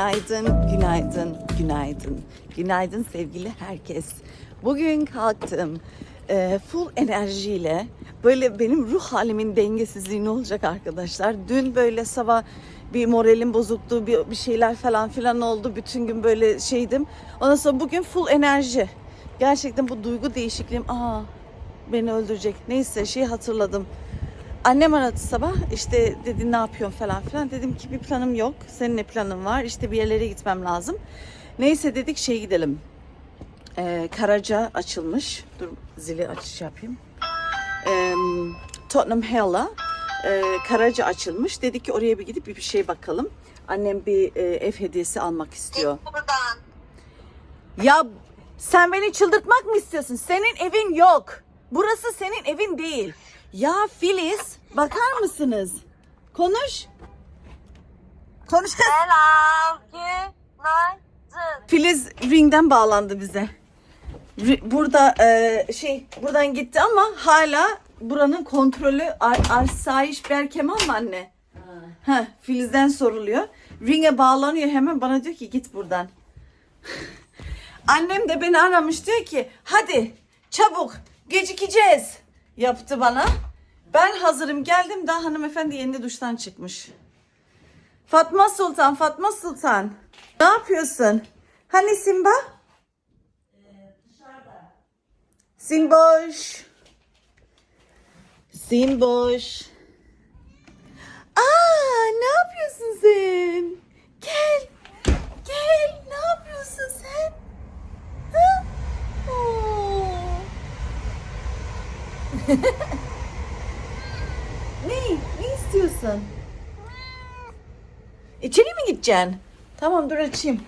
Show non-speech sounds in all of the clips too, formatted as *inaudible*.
Günaydın, günaydın, günaydın. Günaydın sevgili herkes. Bugün kalktım. Ee, full enerjiyle böyle benim ruh halimin dengesizliği ne olacak arkadaşlar? Dün böyle sabah bir moralim bozuktu, bir, bir şeyler falan filan oldu. Bütün gün böyle şeydim. Ondan sonra bugün full enerji. Gerçekten bu duygu değişikliğim, aa beni öldürecek. Neyse şey hatırladım. Annem aradı sabah işte dedi ne yapıyorsun falan filan. Dedim ki bir planım yok. Senin ne planın var? İşte bir yerlere gitmem lazım. Neyse dedik şey gidelim. Ee, Karaca açılmış. Dur zili açış yapayım. Ee, Tottenham Hale'a e, Karaca açılmış. Dedik ki oraya bir gidip bir şey bakalım. Annem bir e, ev hediyesi almak istiyor. Buradan. Ya sen beni çıldırtmak mı istiyorsun? Senin evin yok. Burası senin evin değil. Ya Filiz bakar mısınız? Konuş. Konuş. Selam. Günaydın. Filiz ringden bağlandı bize. Burada e, şey buradan gitti ama hala buranın kontrolü Ar Arsayiş Berkeman mı anne? Ha. Filiz'den soruluyor. Ring'e bağlanıyor hemen bana diyor ki git buradan. *laughs* Annem de beni aramış diyor ki hadi çabuk gecikeceğiz yaptı bana. Ben hazırım geldim daha hanımefendi yeni duştan çıkmış. Fatma Sultan, Fatma Sultan. Ne yapıyorsun? Hani Simba? Simboş. Simboş. Aa, ne yapıyorsun sen? Gel. Gel. Ne yapıyorsun sen? Ha? Oo. *laughs* ne? Ne istiyorsun? İçeri mi gideceksin? Tamam dur açayım.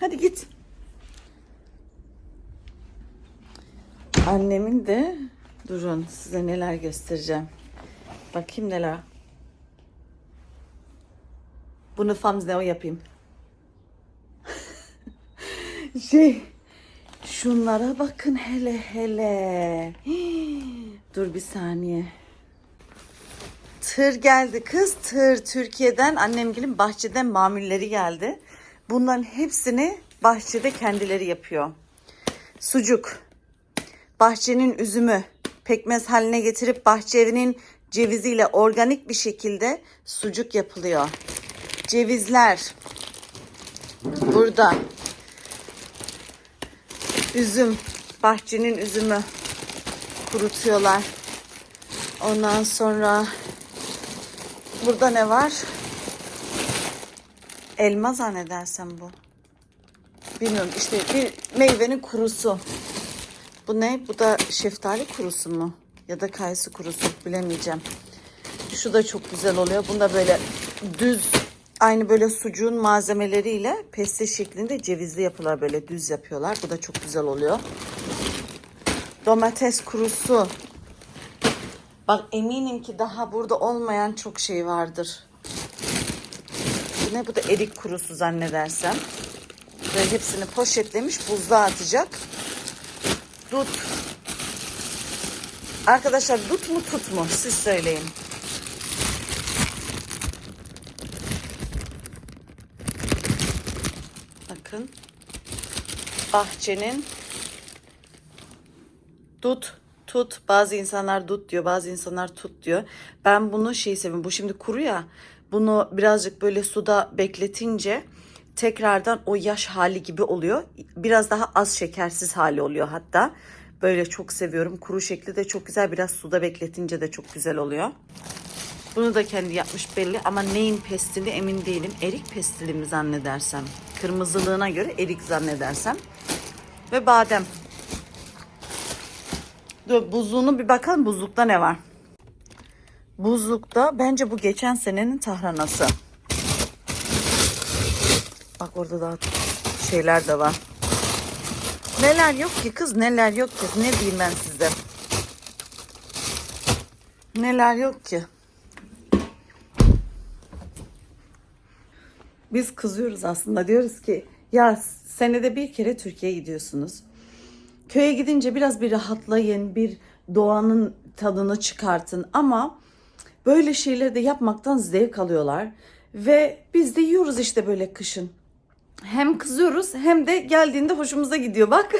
Hadi git. Annemin de durun size neler göstereceğim. Bakayım neler. Bunu Famzne o yapayım. *laughs* şey şunlara bakın hele hele. Hii, Dur bir saniye. Tır geldi kız tır Türkiye'den annemgilin bahçeden mamulleri geldi. Bunların hepsini bahçede kendileri yapıyor. Sucuk, bahçenin üzümü pekmez haline getirip bahçe evinin ceviziyle organik bir şekilde sucuk yapılıyor. Cevizler burada. Üzüm, bahçenin üzümü kurutuyorlar. Ondan sonra burada ne var? Elma zannedersem bu. Bilmiyorum işte bir meyvenin kurusu. Bu ne? Bu da şeftali kurusu mu? Ya da kayısı kurusu bilemeyeceğim. Şu da çok güzel oluyor. Bunda böyle düz aynı böyle sucuğun malzemeleriyle peste şeklinde cevizli yapıyorlar böyle düz yapıyorlar. Bu da çok güzel oluyor. Domates kurusu. Bak eminim ki daha burada olmayan çok şey vardır. Ne? Bu da erik kurusu zannedersem. Ve hepsini poşetlemiş buzluğa atacak. Dut. Arkadaşlar dut mu tut mu? Siz söyleyin. Bakın. Bahçenin dut tut bazı insanlar dut diyor bazı insanlar tut diyor. Ben bunu şey seviyorum bu şimdi kuru ya bunu birazcık böyle suda bekletince tekrardan o yaş hali gibi oluyor. Biraz daha az şekersiz hali oluyor hatta. Böyle çok seviyorum. Kuru şekli de çok güzel. Biraz suda bekletince de çok güzel oluyor. Bunu da kendi yapmış belli ama neyin pestili emin değilim. Erik pestili mi zannedersem. Kırmızılığına göre erik zannedersem. Ve badem. Dur buzluğunu bir bakalım buzlukta ne var. Buzlukta bence bu geçen senenin tahranası. Bak orada daha şeyler de var. Neler yok ki kız neler yok ki ne diyeyim ben size. Neler yok ki. Biz kızıyoruz aslında diyoruz ki ya senede bir kere Türkiye'ye gidiyorsunuz. Köye gidince biraz bir rahatlayın, bir doğanın tadını çıkartın ama böyle şeyleri de yapmaktan zevk alıyorlar. Ve biz de yiyoruz işte böyle kışın. hem kızıyoruz hem de geldiğinde hoşumuza gidiyor bak.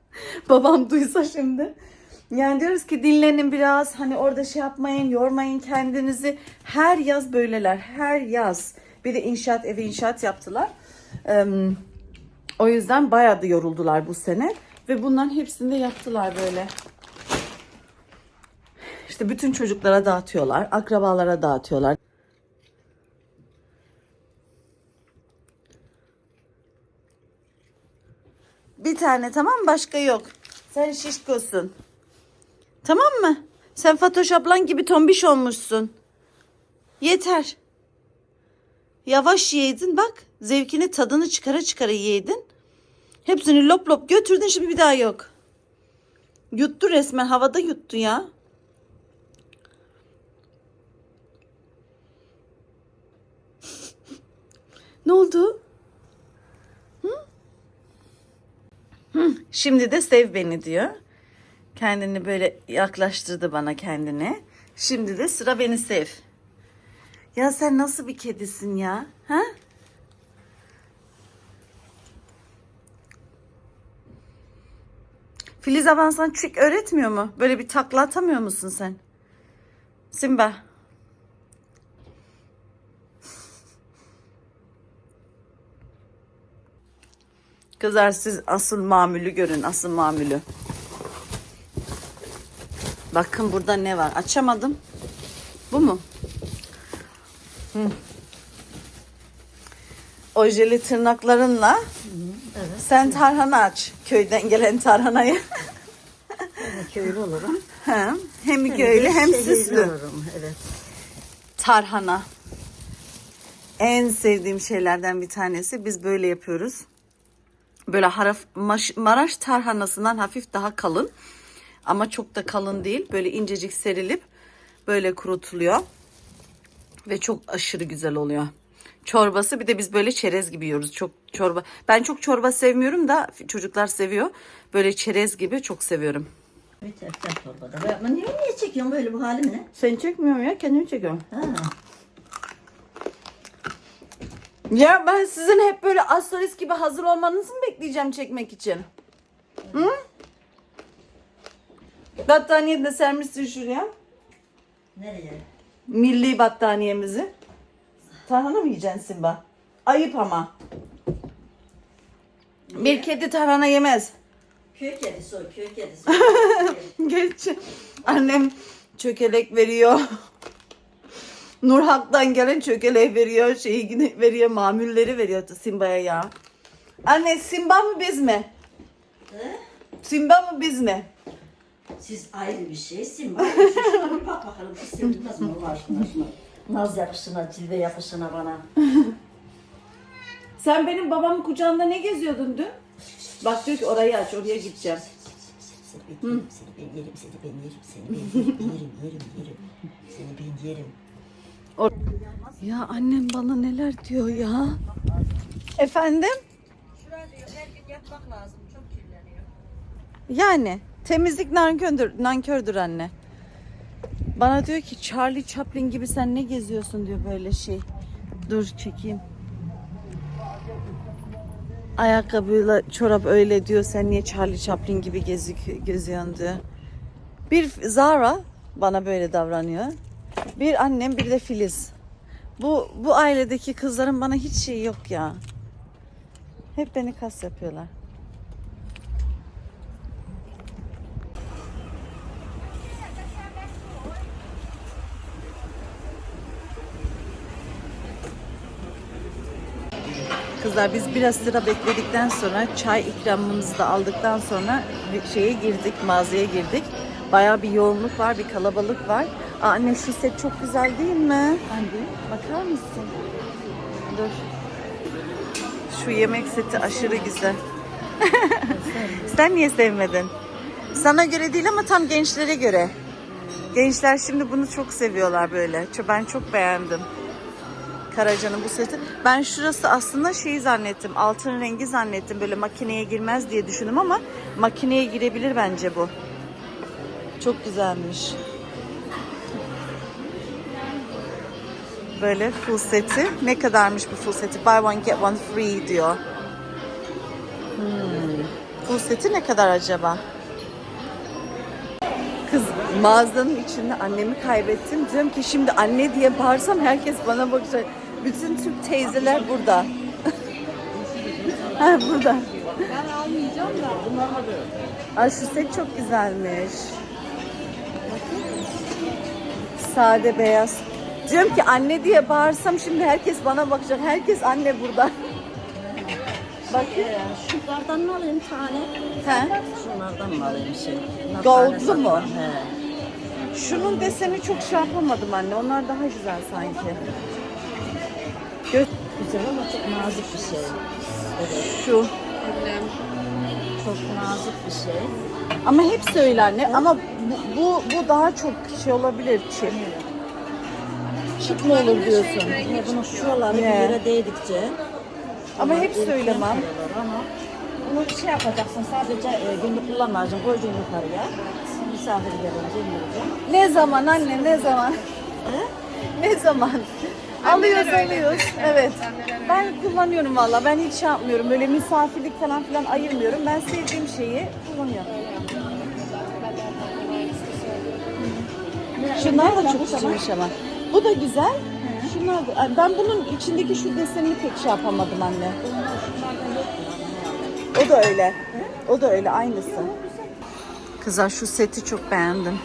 *laughs* Babam duysa şimdi. Yani diyoruz ki dinlenin biraz hani orada şey yapmayın yormayın kendinizi. Her yaz böyleler her yaz. Bir de inşaat evi inşaat yaptılar. Eee, o yüzden bayağı da yoruldular bu sene. Ve bunların hepsini de yaptılar böyle. İşte bütün çocuklara dağıtıyorlar. Akrabalara dağıtıyorlar. Bir tane tamam başka yok. Sen şişkosun. Tamam mı? Sen Fatoş ablan gibi tombiş olmuşsun. Yeter. Yavaş yedin bak. Zevkini tadını çıkara çıkara yedin. Hepsini lop lop götürdün şimdi bir daha yok. Yuttu resmen havada yuttu ya. *laughs* ne oldu? Şimdi de sev beni diyor. Kendini böyle yaklaştırdı bana kendine. Şimdi de sıra beni sev. Ya sen nasıl bir kedisin ya? Ha? Filiz ablan sana trick öğretmiyor mu? Böyle bir takla atamıyor musun sen? Simba. Kızlar siz asıl mamülü görün. Asıl mamülü. Bakın burada ne var. Açamadım. Bu mu? Hı. Ojeli tırnaklarınla sen tarhana aç. Köyden gelen tarhanayı. Köylü olurum. hem, hem köylü hem süslü. olurum. Evet. Tarhana. En sevdiğim şeylerden bir tanesi. Biz böyle yapıyoruz. Böyle haraf, maş- Maraş tarhanasından hafif daha kalın. Ama çok da kalın değil. Böyle incecik serilip böyle kurutuluyor. Ve çok aşırı güzel oluyor. Çorbası bir de biz böyle çerez gibi yiyoruz. Çok çorba. Ben çok çorba sevmiyorum da çocuklar seviyor. Böyle çerez gibi çok seviyorum. Bir teften torbada. Ben, ben niye, niye çekiyorsun böyle bu halimi ne? Seni çekmiyorum ya kendim çekiyorum. Ha. Ya ben sizin hep böyle astrolist gibi hazır olmanızı mı bekleyeceğim çekmek için? Hı? Battaniye de sermişsin şuraya. Nereye? Milli battaniyemizi. Tarhana mı yiyeceksin Simba? Ayıp ama. Bir kedi tarhana yemez. Köy kedisi o, köy kedisi. *laughs* Geç. Annem çökelek veriyor. Nurhak'tan gelen çökelek veriyor. Şeyi veriyor. Mamulleri veriyor Simba'ya ya. Anne Simba mı biz mi? He? Simba mı biz mi? Siz ayrı bir şeysin. Bak, bakalım. Bu sevilmez mi Allah aşkına şuna? Naz yapışına, cilve yapışına bana. *laughs* Sen benim babamın kucağında ne geziyordun dün? Bak diyor ki orayı aç oraya gideceğim. Seni ben yerim, seni ben yerim, seni ben yerim, seni ben yerim, yerim, yerim, yerim. Seni ben yerim. Ya annem bana neler diyor ya. Efendim? Şurada diyor, her gün yapmak lazım. Çok kirleniyor. Yani temizlik nankördür, nankördür anne. Bana diyor ki Charlie Chaplin gibi sen ne geziyorsun diyor böyle şey. Dur çekeyim. Ayakkabıyla çorap öyle diyor. Sen niye Charlie Chaplin gibi gezik, geziyorsun diyor. Bir Zara bana böyle davranıyor. Bir annem bir de Filiz. Bu bu ailedeki kızların bana hiç şey yok ya. Hep beni kas yapıyorlar. Kızlar biz biraz sıra bekledikten sonra çay ikramımızı da aldıktan sonra şeye girdik, mağazaya girdik. Bayağı bir yoğunluk var, bir kalabalık var. Aa, anne şu set çok güzel değil mi? Hangi? Bakar mısın? Dur. Şu yemek seti aşırı güzel. *laughs* Sen niye sevmedin? Sana göre değil ama tam gençlere göre. Gençler şimdi bunu çok seviyorlar böyle. Ben çok beğendim. Karaca'nın bu seti. Ben şurası aslında şeyi zannettim. Altın rengi zannettim. Böyle makineye girmez diye düşündüm ama makineye girebilir bence bu. Çok güzelmiş. Böyle full seti. Ne kadarmış bu full seti? Buy one get one free diyor. Bu seti ne kadar acaba? Kız mağazanın içinde annemi kaybettim. Diyorum ki şimdi anne diye bağırsam herkes bana bakacak. Bütün Türk teyzeler burada. *laughs* ha burada. Ben almayacağım da. Ay şu set çok güzelmiş. Sade beyaz. Diyorum ki anne diye bağırsam şimdi herkes bana bakacak. Herkes anne burada. *laughs* Bakın. Şunlardan mı alayım tane? He. Şunlardan mı alayım şey? Goldlu mu? He. Şunun deseni çok şey yapamadım anne. Onlar daha güzel sanki. Gö Güzel ama çok nazik bir şey. Evet, şu. çok nazik bir şey. Ama hep öyle anne. Ama bu, bu, bu daha çok şey olabilir çip. Çip mi olur diyorsun? Yine bunun şuraları Ne? bir yere değdikçe. Ama hep erken söylemem. Ama bunu şey yapacaksın sadece e, günlük kullanmayacaksın. Koyacaksın yukarıya. Misafir gelince yiyeceksin. Ne zaman anne ne zaman? ne zaman? *laughs* Alıyoruz alıyoruz. Evet. Ben kullanıyorum valla. Ben hiç şey yapmıyorum. Böyle misafirlik falan filan ayırmıyorum. Ben sevdiğim şeyi kullanıyorum. Şunlar da çok güzelmiş ama. Bu da güzel. Şunlar da, Ay, ben bunun içindeki şu desenini pek şey yapamadım anne. O da öyle. O da öyle aynısı. Kızlar şu seti çok beğendim.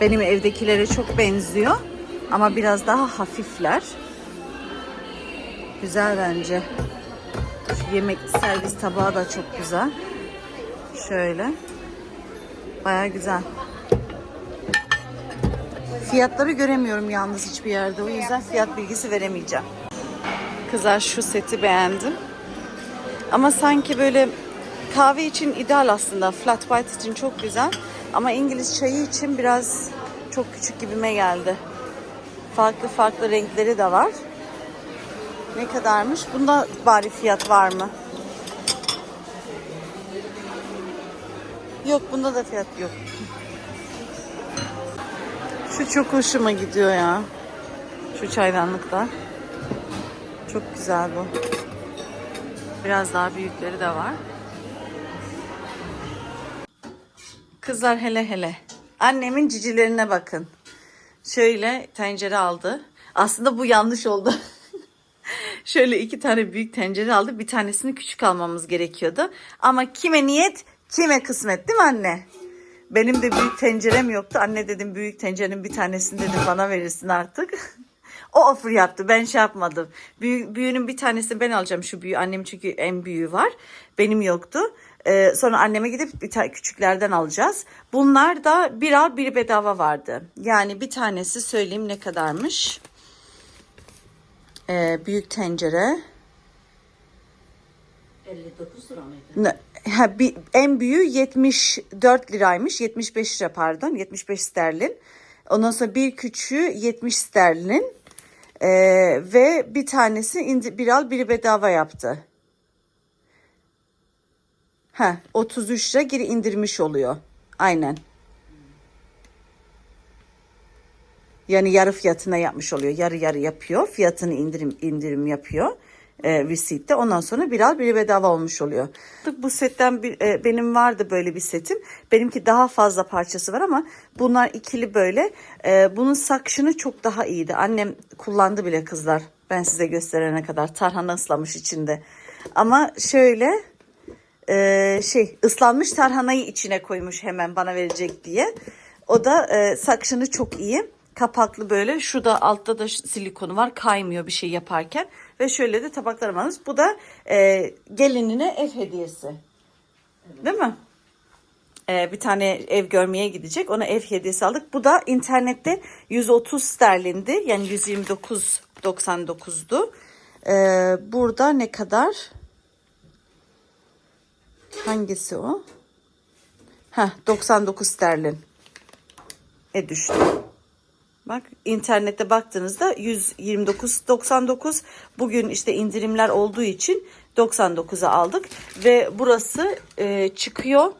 Benim evdekilere çok benziyor. Ama biraz daha hafifler. Güzel bence. Şu yemek servis tabağı da çok güzel. Şöyle. Baya güzel. Fiyatları göremiyorum yalnız hiçbir yerde. O yüzden fiyat bilgisi veremeyeceğim. Kızlar şu seti beğendim. Ama sanki böyle kahve için ideal aslında. Flat white için çok güzel. Ama İngiliz çayı için biraz çok küçük gibime geldi. Farklı farklı renkleri de var. Ne kadarmış? Bunda bari fiyat var mı? Yok bunda da fiyat yok. Şu çok hoşuma gidiyor ya. Şu çaydanlıkta. Çok güzel bu. Biraz daha büyükleri de var. Kızlar hele hele. Annemin cicilerine bakın. Şöyle tencere aldı. Aslında bu yanlış oldu. *laughs* Şöyle iki tane büyük tencere aldı. Bir tanesini küçük almamız gerekiyordu. Ama kime niyet, kime kısmet değil mi anne? Benim de büyük tencerem yoktu. Anne dedim büyük tencerenin bir tanesini dedim bana verirsin artık. *laughs* o offer yaptı. Ben şey yapmadım. Büyü, büyüğünün bir tanesini ben alacağım şu büyüğü. Annem çünkü en büyüğü var. Benim yoktu. Ee, sonra anneme gidip bir tane küçüklerden alacağız. Bunlar da bir al biri bedava vardı. Yani bir tanesi söyleyeyim ne kadarmış. Ee, büyük tencere. 59 lira mıydı? Ne- Ha, bir, en büyüğü 74 liraymış. 75 lira pardon. 75 sterlin. Ondan sonra bir küçüğü 70 sterlin. Ee, ve bir tanesi indi, bir al biri bedava yaptı. Ha, 33 lira geri indirmiş oluyor. Aynen. Yani yarı fiyatına yapmış oluyor. Yarı yarı yapıyor. Fiyatını indirim indirim yapıyor. E, receipt'te. Ondan sonra bir al biri bedava olmuş oluyor. Bu setten bir, e, benim vardı böyle bir setim. Benimki daha fazla parçası var ama bunlar ikili böyle. E, bunun sakşını çok daha iyiydi. Annem kullandı bile kızlar. Ben size gösterene kadar. Tarhana ıslamış içinde. Ama şöyle e, şey ıslanmış tarhanayı içine koymuş hemen bana verecek diye. O da e, sakşını çok iyi. Kapaklı böyle. Şurada altta da silikonu var. Kaymıyor bir şey yaparken. Ve şöyle de tabaklar varmış. Bu da e, gelinine ev hediyesi. Değil mi? E, bir tane ev görmeye gidecek. Ona ev hediyesi aldık. Bu da internette 130 sterlindi. Yani 129.99'du. E, burada ne kadar? Hangisi o? Ha 99 sterlin. E düştü. Bak internette baktığınızda 129.99 bugün işte indirimler olduğu için 99'a aldık ve burası e, çıkıyor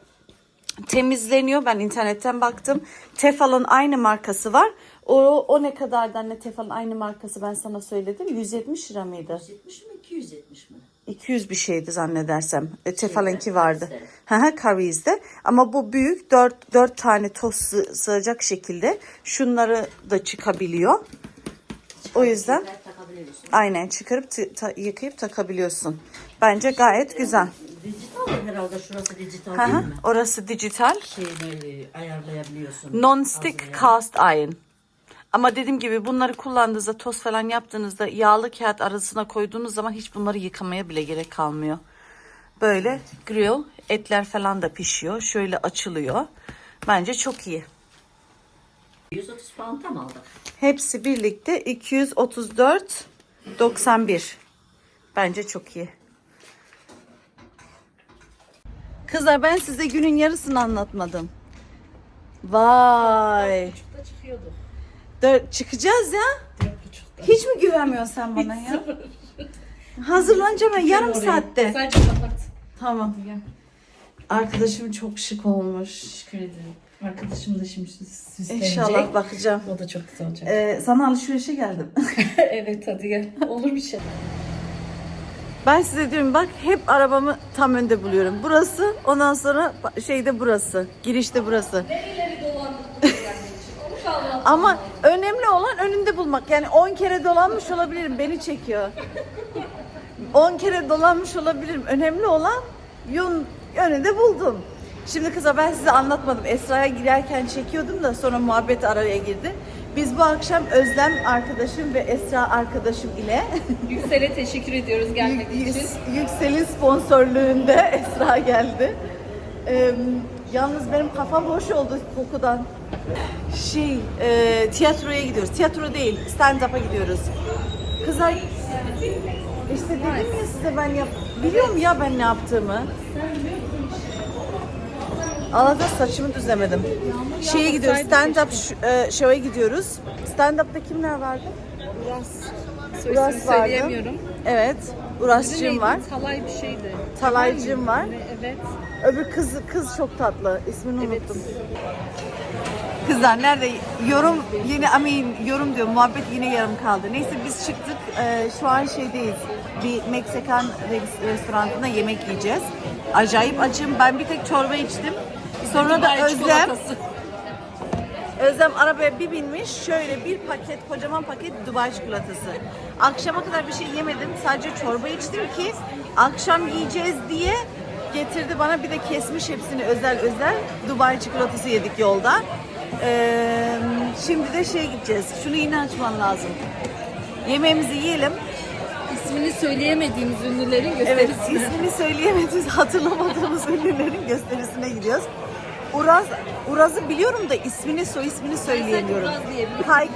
temizleniyor ben internetten baktım Tefal'ın aynı markası var o, o ne kadardan ne Tefal'ın aynı markası ben sana söyledim 170 lira mıydı 70 mi 200 270 mi? 200 bir şeydi zannedersem. E, Tefal'inki Şeyde, vardı. Carries'de. Ama bu büyük 4, 4 tane toz sığ- sığacak şekilde. Şunları da çıkabiliyor. O yüzden aynen çıkarıp ta- yıkayıp takabiliyorsun. Bence gayet güzel. Dijital herhalde şurası dijital Hı değil mi? Orası dijital. Şeyini e, ayarlayabiliyorsun. Non-stick cast iron. Ama dediğim gibi bunları kullandığınızda toz falan yaptığınızda yağlı kağıt arasına koyduğunuz zaman hiç bunları yıkamaya bile gerek kalmıyor. Böyle grill etler falan da pişiyor. Şöyle açılıyor. Bence çok iyi. 130 pound tam aldık. Hepsi birlikte 234.91. Bence çok iyi. Kızlar ben size günün yarısını anlatmadım. Vay. Dört, çıkacağız ya. Hiç mi güvenmiyorsun sen bana ya? Hazırlanacağım ben yarım saatte. Sadece kapat. Tamam. Arkadaşım çok şık olmuş. Teşekkür ederim. Arkadaşım da şimdi süslenecek. İnşallah bakacağım. O da çok güzel olacak. Ee, sana alışverişe geldim. *laughs* evet hadi gel. Olur bir şey. Ben size diyorum bak hep arabamı tam önde buluyorum. Burası ondan sonra şeyde burası. Girişte burası. Nereleri kalmadı. Ama önemli olan önünde bulmak. Yani 10 kere dolanmış olabilirim. Beni çekiyor. 10 kere dolanmış olabilirim. Önemli olan yön, önünde buldum. Şimdi kıza ben size anlatmadım. Esra'ya girerken çekiyordum da sonra muhabbet araya girdi. Biz bu akşam Özlem arkadaşım ve Esra arkadaşım ile *laughs* Yüksel'e teşekkür ediyoruz gelmediği için. Yük- Yüksel'in sponsorluğunda *laughs* Esra geldi. Ee, yalnız benim kafam boş oldu kokudan. Şey, e, tiyatroya gidiyoruz. Tiyatro değil, stand-up'a gidiyoruz. Kızlar, işte dedim ya size ben yap... Biliyorum ya ben ne yaptığımı. Allah'tan saçımı düzlemedim. Şeye gidiyoruz, stand-up e, show'a gidiyoruz. Stand-up'ta kimler vardı? Uras. Uras vardı. söyleyemiyorum. Evet, Uras'cığım var. Talay bir şeydi. Talaycığım var. Ne- Evet. Öbür kız kız çok tatlı. İsmini unuttum. Kızlar nerede? Yorum yine I mean, yorum diyor. Muhabbet yine yarım kaldı. Neyse biz çıktık. Ee, şu an şeydeyiz. Bir Meksikan res- restoranında yemek yiyeceğiz. Acayip açım. Ben bir tek çorba içtim. Sonra da Özlem. Özlem arabaya bir binmiş. Şöyle bir paket, kocaman paket Dubai çikolatası. Akşama kadar bir şey yemedim. Sadece çorba içtim ki akşam yiyeceğiz diye getirdi bana. Bir de kesmiş hepsini özel özel. Dubai çikolatası yedik yolda. Ee, şimdi de şey gideceğiz. Şunu yine açman lazım. Yemeğimizi yiyelim. İsmini söyleyemediğimiz ünlülerin Evet, gösterisine. ismini söyleyemediğimiz, hatırlamadığımız ünlülerin gösterisine gidiyoruz. Uraz, Uraz'ı biliyorum da ismini, soy ismini söyleyemiyorum. Uraz diyebilirim. Kaygı,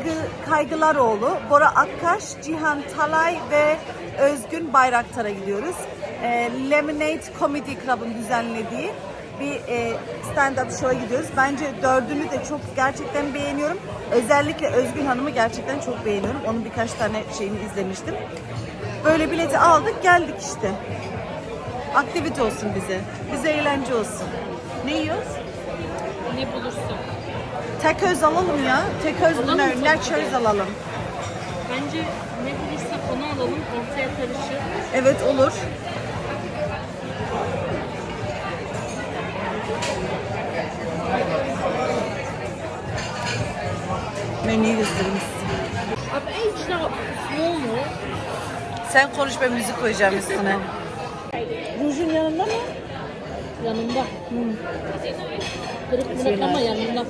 Kaygılaroğlu, Bora Akkaş, Cihan Talay ve Özgün Bayraktar'a gidiyoruz. Ee, Lemonade Comedy Club'ın düzenlediği bir e, stand-up show'a gidiyoruz. Bence dördünü de çok gerçekten beğeniyorum. Özellikle Özgün Hanım'ı gerçekten çok beğeniyorum. Onun birkaç tane şeyini izlemiştim. Böyle bileti aldık geldik işte. Aktivite olsun bize. Bize eğlence olsun. Ne yiyoruz? Ne bulursun. Teköz alalım ya. Ne? tabii Nachos alalım. Bence ne bulursak onu alalım. Ortaya karışık. Evet olur. Small mu? Sen konuş ben müzik koyacağım üstüne. Rujun yanında mı? Yanında. Kırık mırık ama yanında.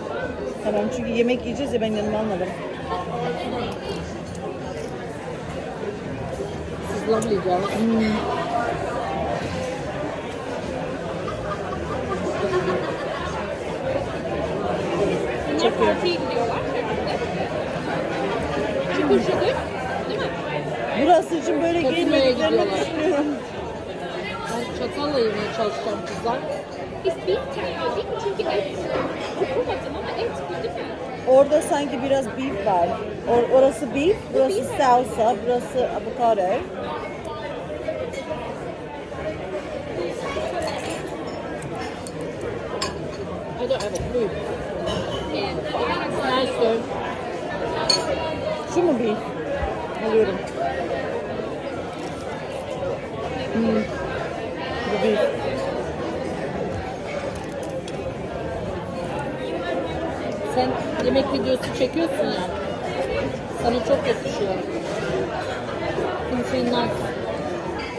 Tamam çünkü yemek yiyeceğiz ya ben yanıma almadım. Bunlar partiye gidiyorlar herhalde. Değil mi? Burası için böyle giyinmediklerini gidiyorlar. düşünüyorum. Ben çatalla yemeye çalışacağım kızlar. Biz beef tercih değil mi? Çünkü et okumadım ama et bu değil mi? Orada sanki biraz beef var. Or- orası beef, burası salsa, burası avokado. Ya da evet buyur. Nice. Şu mu beef? Alıyorum. Bu büyük. Sen yemek videosu çekiyorsun ya. Sana çok yakışıyor. Influencer.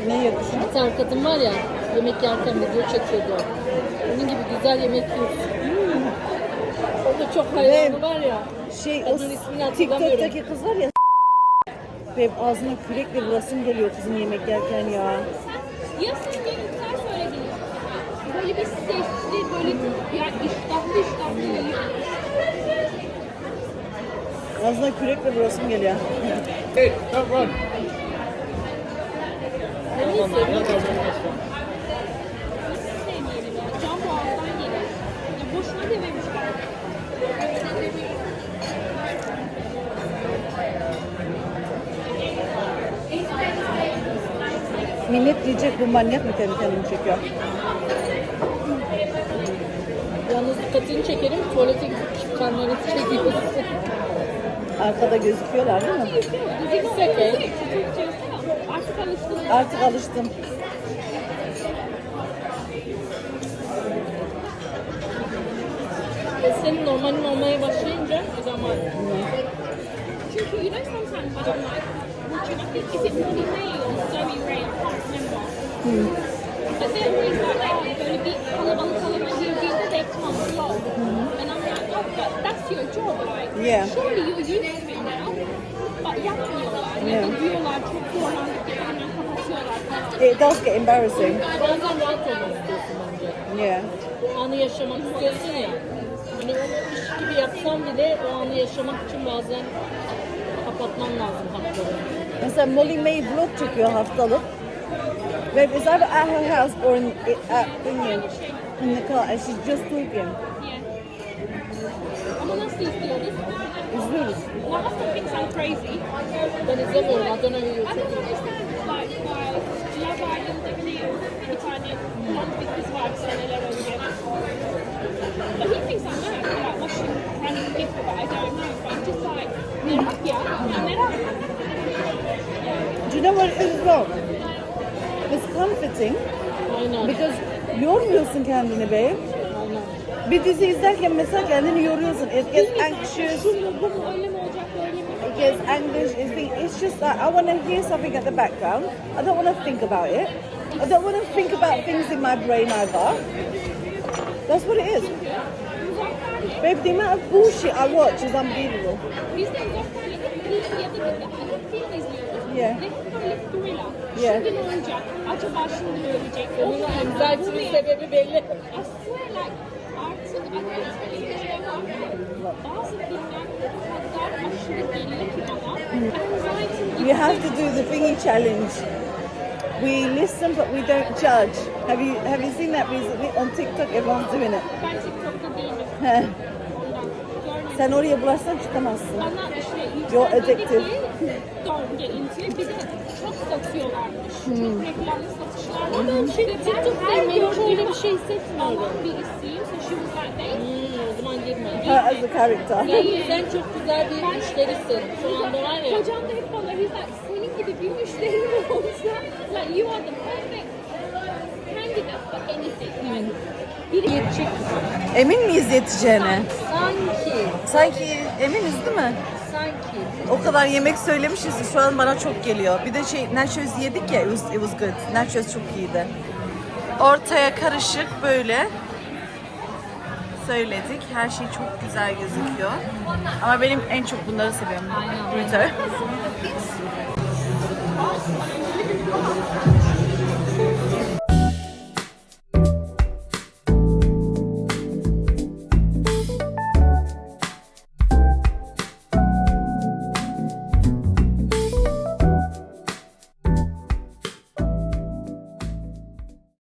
Ne yakışıyor? Bir tane kadın var ya yemek yerken video çekiyordu. Onun gibi güzel yemek yiyorsun. Çok hayranı var ya. Şey o Kadın ismini hatırlamıyorum. TikTok'taki kız var ya benim ağzına kürekle vurasım geliyor kızım yemek yerken ya. Ya sen yemekler söyledin. Böyle bir sesli, böyle yani iştahlı iştahlı yiyor. Ağzına kürekle vurasım geliyor. Beni seviyor. Sevmeyelim Millet diyecek bu manyak mı kendi kendini çekiyor. Yalnız dikkatini çekerim tuvalete gidip çıkanları çekiyorsun. Arkada gözüküyorlar değil mi? It's okay. Artık alıştım. Artık alıştım. E, Senin normalin olmaya başlayınca o zaman Çünkü you know sometimes I don't like Like, Yeah. surely you're used to it now. But yapmıyorlar. Ya Yeah. diyorlar çok zorlandık hemen kapatıyorlar. It does get embarrassing. bazen rahat olmak istiyorsun bence. Yeah. anı yaşamak istiyorsun ya. Hani iş gibi yapsam bile o anı yaşamak için bazen kapatman lazım hakları. Mesela Molly May vlog çekiyor haftalık. Ve it's either at her house or in, at, in, in the car and she's just talking. Yeah. Ama nasıl izliyoruz? İzliyoruz. My husband thinks I'm crazy. Ben izlemiyorum. I don't know who I you're don't talking about. understand like why Love Island'da bile bir tane blond bir kız var seneler önce. But he thinks I'm mad for like watching random people that I don't know. But I'm just like, merak ya, ya merak. You know what it is well? It's comforting Aynen. because yormuyorsun kendini be. Bir dizi izlerken mesela kendini yoruyorsun. It gets anxious. Mu, bu öyle mi olacak, böyle mi? It gets anxious. It's, it's just like I want to hear something at the background. I don't want to think about it. I don't want to think about things in my brain either. That's what it is. Babe, the amount of bullshit I watch is unbelievable. Yeah. Thriller. Yeah. Şimdi ne olacak? Acaba şimdi mi ölecek? O Onun mu? sebebi belli. I swear like artık bazı filmler o kadar aşırı geliyor ki bana. Anxiety You have to do the thingy challenge. We listen but we don't judge. Have you have you seen that recently on TikTok? Everyone's doing it. *laughs* Sen oraya bulaşsan çıkamazsın. Bana işte You're addictive. İnto it. Bir de çok satıyorlarmış. Hmm. Çok reklamlı satışlar var. Ben Şimdi TikTok'tayım. Ben hiç öyle bir şey hissetmiyorum. Birisiyim. So she was like, they Hmm, o zaman girme. Her as a character. Sen, sen çok güzel bir müşterisin. Şu anda var ya. Hocam da hep bana he's like senin gibi bir müşterin *laughs* olsa like you are the perfect candidate for anything. Yani biri Yetecek. Emin miyiz yeteceğine? Sanki. Sanki eminiz değil mi? Sanki. O kadar yemek söylemişiz ki şu an bana çok geliyor. Bir de şey nachos yedik ya it was, it was good. Nachos çok iyiydi. Ortaya karışık böyle söyledik. Her şey çok güzel gözüküyor. Ama benim en çok bunları seviyorum. Aynen.